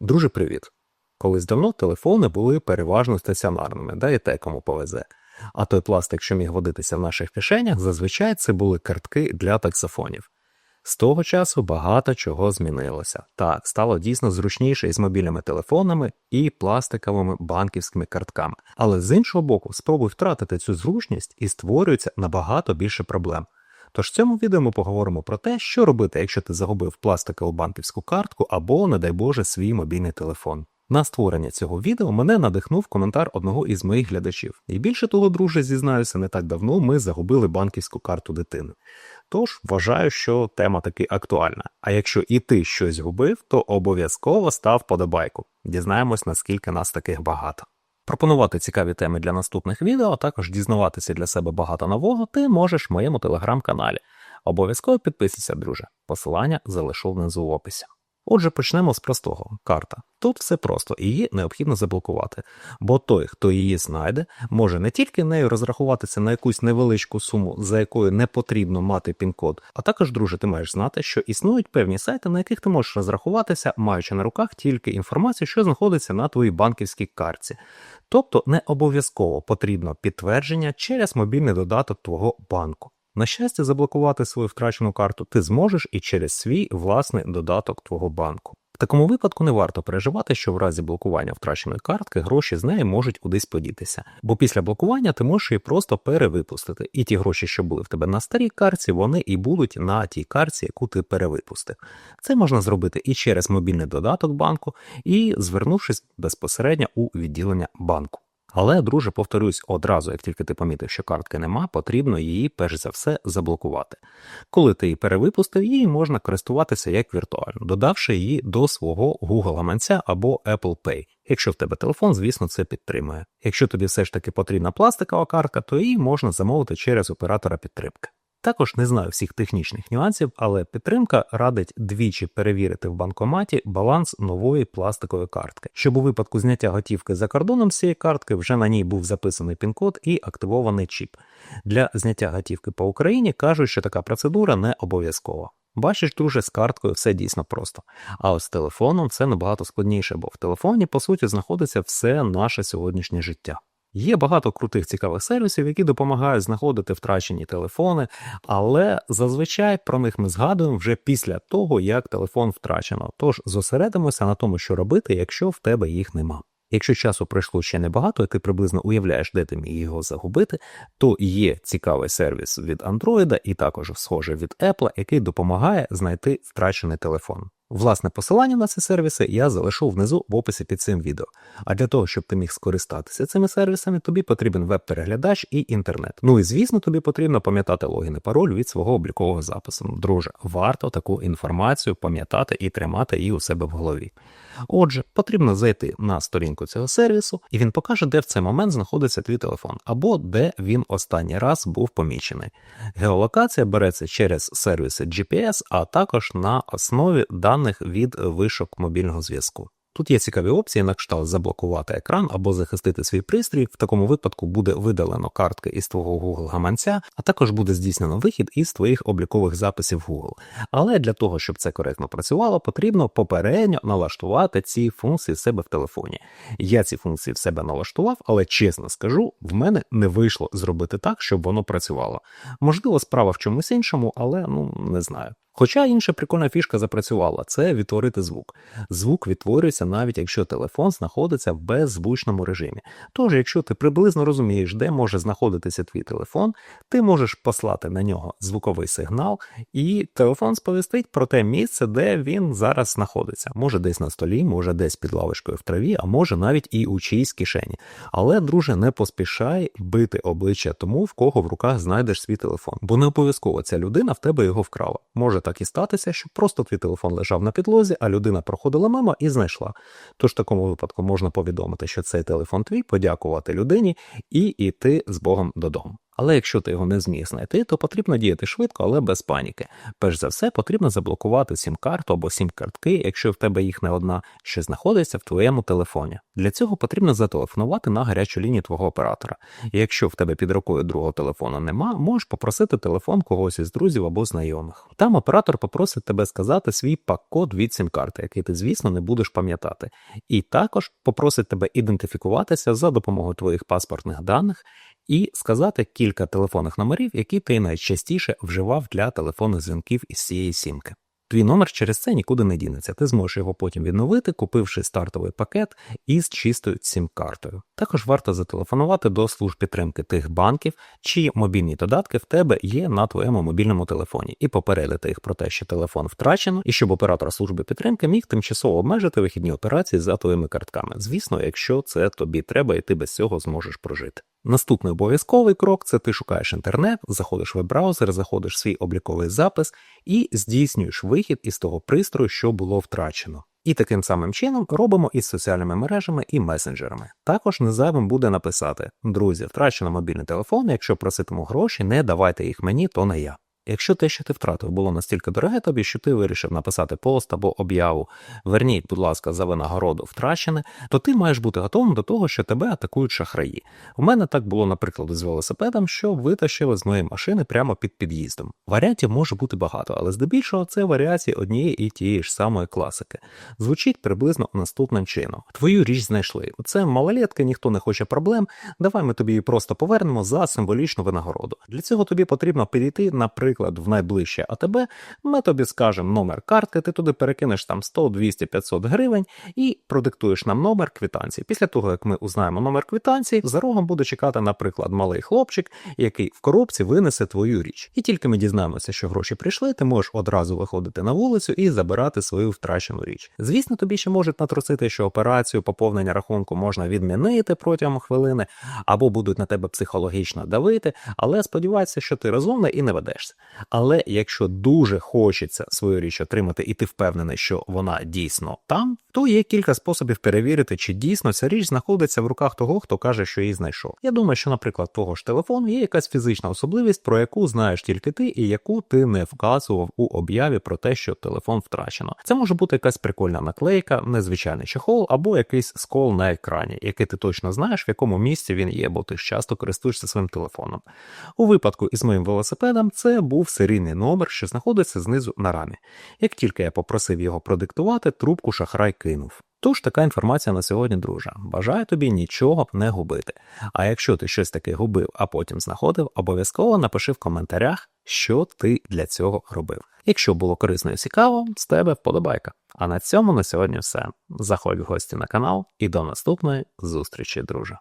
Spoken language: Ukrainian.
Друже, привіт! Колись давно телефони були переважно стаціонарними, да і те, кому повезе. А той пластик, що міг водитися в наших кишенях, зазвичай це були картки для таксофонів. З того часу багато чого змінилося. Так, стало дійсно зручніше із мобільними телефонами і пластиковими банківськими картками. Але з іншого боку, спробуй втратити цю зручність і створюється набагато більше проблем. Тож в цьому відео ми поговоримо про те, що робити, якщо ти загубив пластикову банківську картку або, не дай Боже, свій мобільний телефон. На створення цього відео мене надихнув коментар одного із моїх глядачів. І більше того, друже, зізнаюся, не так давно ми загубили банківську карту дитини. Тож вважаю, що тема таки актуальна. А якщо і ти щось губив, то обов'язково став подобайку. Дізнаємось, наскільки нас таких багато. Пропонувати цікаві теми для наступних відео, а також дізнаватися для себе багато нового, ти можеш в моєму телеграм-каналі. Обов'язково підписуйся, друже. Посилання залишу внизу в описі. Отже, почнемо з простого карта. Тут все просто, її необхідно заблокувати, бо той, хто її знайде, може не тільки нею розрахуватися на якусь невеличку суму, за якою не потрібно мати пін-код, а також, друже, ти маєш знати, що існують певні сайти, на яких ти можеш розрахуватися, маючи на руках тільки інформацію, що знаходиться на твоїй банківській картці. Тобто не обов'язково потрібно підтвердження через мобільний додаток твого банку. На щастя, заблокувати свою втрачену карту ти зможеш і через свій власний додаток твого банку. В такому випадку не варто переживати, що в разі блокування втраченої картки гроші з неї можуть кудись подітися, бо після блокування ти можеш її просто перевипустити, і ті гроші, що були в тебе на старій картці, вони і будуть на тій картці, яку ти перевипустив. Це можна зробити і через мобільний додаток банку, і звернувшись безпосередньо у відділення банку. Але, друже, повторюсь, одразу, як тільки ти помітив, що картки нема, потрібно її перш за все заблокувати. Коли ти її перевипустив, її можна користуватися як віртуально, додавши її до свого Google гаманця або Apple Pay. Якщо в тебе телефон, звісно, це підтримує. Якщо тобі все ж таки потрібна пластикова картка, то її можна замовити через оператора підтримки. Також не знаю всіх технічних нюансів, але підтримка радить двічі перевірити в банкоматі баланс нової пластикової картки, щоб у випадку зняття готівки за кордоном з цієї картки вже на ній був записаний пін-код і активований чіп. Для зняття готівки по Україні кажуть, що така процедура не обов'язкова. Бачиш, друже, з карткою все дійсно просто. А ось з телефоном це набагато складніше, бо в телефоні, по суті, знаходиться все наше сьогоднішнє життя. Є багато крутих цікавих сервісів, які допомагають знаходити втрачені телефони, але зазвичай про них ми згадуємо вже після того, як телефон втрачено. Тож зосередимося на тому, що робити, якщо в тебе їх нема. Якщо часу пройшло ще небагато, і ти приблизно уявляєш, де ти міг його загубити, то є цікавий сервіс від Android і також схоже від Apple, який допомагає знайти втрачений телефон. Власне посилання на ці сервіси я залишу внизу в описі під цим відео. А для того, щоб ти міг скористатися цими сервісами, тобі потрібен веб-переглядач і інтернет. Ну і звісно, тобі потрібно пам'ятати логін і пароль від свого облікового запису. Друже, варто таку інформацію пам'ятати і тримати її у себе в голові. Отже, потрібно зайти на сторінку цього сервісу, і він покаже, де в цей момент знаходиться твій телефон, або де він останній раз був помічений. Геолокація береться через сервіси GPS, а також на основі даних від вишок мобільного зв'язку. Тут є цікаві опції, на кшталт заблокувати екран або захистити свій пристрій. В такому випадку буде видалено картки із твого Google гаманця, а також буде здійснено вихід із твоїх облікових записів Google. Але для того, щоб це коректно працювало, потрібно попередньо налаштувати ці функції в себе в телефоні. Я ці функції в себе налаштував, але чесно скажу, в мене не вийшло зробити так, щоб воно працювало. Можливо, справа в чомусь іншому, але ну не знаю. Хоча інша прикольна фішка запрацювала це відтворити звук. Звук відтворюється навіть якщо телефон знаходиться в беззвучному режимі. Тож, якщо ти приблизно розумієш, де може знаходитися твій телефон, ти можеш послати на нього звуковий сигнал, і телефон сповістить про те місце, де він зараз знаходиться. Може десь на столі, може десь під лавочкою в траві, а може навіть і у чиїсь кишені. Але, друже, не поспішай бити обличчя тому, в кого в руках знайдеш свій телефон, бо не обов'язково ця людина в тебе його вкрала. Може так і статися, що просто твій телефон лежав на підлозі, а людина проходила мимо і знайшла. Тож в такому випадку можна повідомити, що цей телефон твій, подякувати людині і йти з Богом додому. Але якщо ти його не зміг знайти, то потрібно діяти швидко, але без паніки. Перш за все, потрібно заблокувати сім-карту або сім-картки, якщо в тебе їх не одна, що знаходиться в твоєму телефоні. Для цього потрібно зателефонувати на гарячу лінію твого оператора. І якщо в тебе під рукою другого телефону нема, можеш попросити телефон когось із друзів або знайомих. Там оператор попросить тебе сказати свій пак-код від сім-карти, який ти, звісно, не будеш пам'ятати. І також попросить тебе ідентифікуватися за допомогою твоїх паспортних даних і сказати кілька телефонних номерів, які ти найчастіше вживав для телефонних дзвінків із цієї сімки. Твій номер через це нікуди не дінеться. Ти зможеш його потім відновити, купивши стартовий пакет із чистою сім-картою. Також варто зателефонувати до служб підтримки тих банків, чиї мобільні додатки в тебе є на твоєму мобільному телефоні, і попередити їх про те, що телефон втрачено, і щоб оператор служби підтримки міг тимчасово обмежити вихідні операції за твоїми картками. Звісно, якщо це тобі треба, і ти без цього зможеш прожити. Наступний обов'язковий крок це ти шукаєш інтернет, заходиш в веб-браузер, заходиш в свій обліковий запис і здійснюєш вихід із того пристрою, що було втрачено. І таким самим чином робимо із соціальними мережами і месенджерами. Також незайвим буде написати: друзі, втрачено мобільний телефон. Якщо проситиму гроші, не давайте їх мені, то не я. Якщо те, що ти втратив, було настільки дороге тобі, що ти вирішив написати пост або об'яву, верніть, будь ласка, за винагороду втрачене, то ти маєш бути готовим до того, що тебе атакують шахраї. У мене так було, наприклад, з велосипедом, що витащили з моєї машини прямо під під'їздом. Варіантів може бути багато, але здебільшого це варіації однієї і тієї ж самої класики. Звучить приблизно наступним чином: твою річ знайшли. Це малолетки, ніхто не хоче проблем. Давай ми тобі її просто повернемо за символічну винагороду. Для цього тобі потрібно підійти, наприклад наприклад, в найближче АТБ, ми тобі скажемо номер картки, ти туди перекинеш там 100, 200, 500 гривень і продиктуєш нам номер квитанції. Після того, як ми узнаємо номер квитанції, за рогом буде чекати, наприклад, малий хлопчик, який в коробці винесе твою річ. І тільки ми дізнаємося, що гроші прийшли, ти можеш одразу виходити на вулицю і забирати свою втрачену річ. Звісно, тобі ще можуть натрусити, що операцію поповнення рахунку можна відмінити протягом хвилини, або будуть на тебе психологічно давити, але сподівайся, що ти розумний і не ведешся. Але якщо дуже хочеться свою річ отримати, і ти впевнений, що вона дійсно там, то є кілька способів перевірити, чи дійсно ця річ знаходиться в руках того, хто каже, що її знайшов. Я думаю, що, наприклад, того ж телефону є якась фізична особливість, про яку знаєш тільки ти, і яку ти не вказував у об'яві про те, що телефон втрачено. Це може бути якась прикольна наклейка, незвичайний чехол або якийсь скол на екрані, який ти точно знаєш, в якому місці він є, бо ти ж часто користуєшся своїм телефоном. У випадку із моїм велосипедом це був серійний номер, що знаходиться знизу на рамі. Як тільки я попросив його продиктувати, трубку шахрай кинув. Тож така інформація на сьогодні, друже. Бажаю тобі нічого не губити. А якщо ти щось таке губив, а потім знаходив, обов'язково напиши в коментарях, що ти для цього робив. Якщо було корисно і цікаво, з тебе вподобайка. А на цьому на сьогодні все. Заходь в гості на канал і до наступної зустрічі, друже.